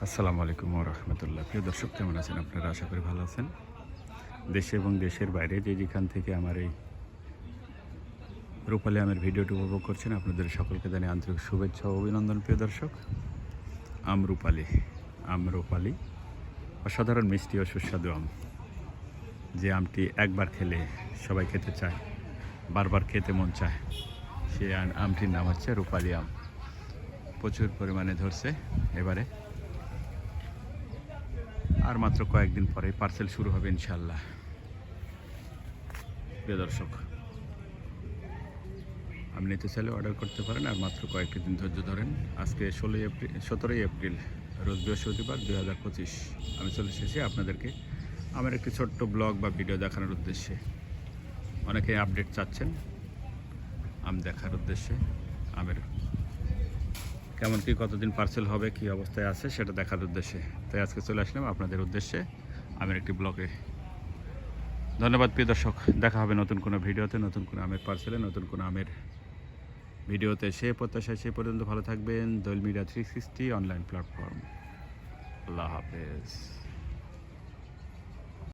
আসসালামু আলাইকুম রহমতুল্লাহ। প্রিয় দর্শক, কেমন আছেন আপনারা? আশা করি ভালো আছেন। দেশে এবং দেশের বাইরে যে যেখান থেকে আমার এই রূপালী আমের ভিডিওটি উপভোগ করছেন, আপনাদের সকলকে জানিয়ে আন্তরিক শুভেচ্ছা ও অভিনন্দন, প্রিয় দর্শক। আম রূপালি আম রূপালি, অসাধারণ মিষ্টি ও সুস্বাদু আম। যে আমটি একবার খেলে সবাই খেতে চায়, বারবার খেতে মন চায় আম- আমটির নাম হচ্ছে রূপালি আম। প্রচুর পরিমাণে ধরছে এবারে। আর মাত্র কয়েকদিন পরে পার্সেল শুরু হবে ইনশাল্লাহ প্রিয় দর্শক, আপনি তো চাইলে অর্ডার করতে পারেন, আর মাত্র কয়েকটি দিন ধৈর্য ধরেন। আজকে ষোলোই এপ্রিল সতেরোই এপ্রিল, রোজ বৃহস্পতিবার দুই হাজার পঁচিশ। আমি চলে এসেছি আপনাদেরকে আমার একটি ছোট্ট ব্লগ বা ভিডিও দেখানোর উদ্দেশ্যে। অনেকে আপডেট চাচ্ছেন, আম দেখার উদ্দেশ্যে, আমের কেমন কি কতদিন পার্সেল হবে, কি অবস্থায় আছে সেটা দেখার উদ্দেশ্যে। তাই আজকে চলে আসলাম আপনাদের উদ্দেশ্যে আমের একটি ব্লগে ধন্যবাদ প্রিয় দর্শক, দেখা হবে নতুন কোনো ভিডিওতে, নতুন কোনো আমের পার্সেলে নতুন কোনো আমের ভিডিওতে। সে প্রত্যাশায় সে পর্যন্ত ভালো থাকবেন। Dol media three sixty online platform আল্লাহ হাফেজ।